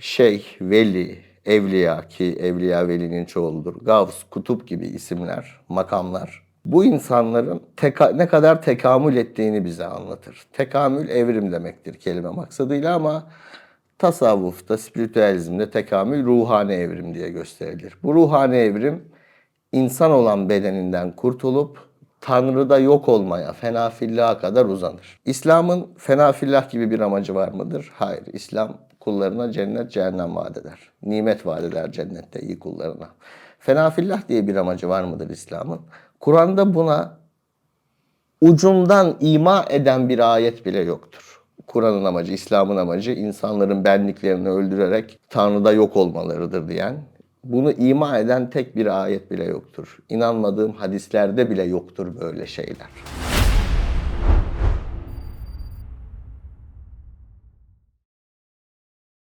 şeyh, veli, evliya ki evliya velinin çoğuludur. Gavs, kutup gibi isimler, makamlar. Bu insanların teka- ne kadar tekamül ettiğini bize anlatır. Tekamül evrim demektir kelime maksadıyla ama tasavvufta, spiritüalizmde tekamül ruhani evrim diye gösterilir. Bu ruhani evrim insan olan bedeninden kurtulup Tanrı'da yok olmaya, fenafilliğa kadar uzanır. İslam'ın fenafillah gibi bir amacı var mıdır? Hayır. İslam kullarına cennet, cehennem vaat eder. Nimet vaat eder cennette iyi kullarına. Fenafillah diye bir amacı var mıdır İslam'ın? Kur'an'da buna ucundan ima eden bir ayet bile yoktur. Kur'an'ın amacı, İslam'ın amacı insanların benliklerini öldürerek Tanrı'da yok olmalarıdır diyen, bunu ima eden tek bir ayet bile yoktur. İnanmadığım hadislerde bile yoktur böyle şeyler.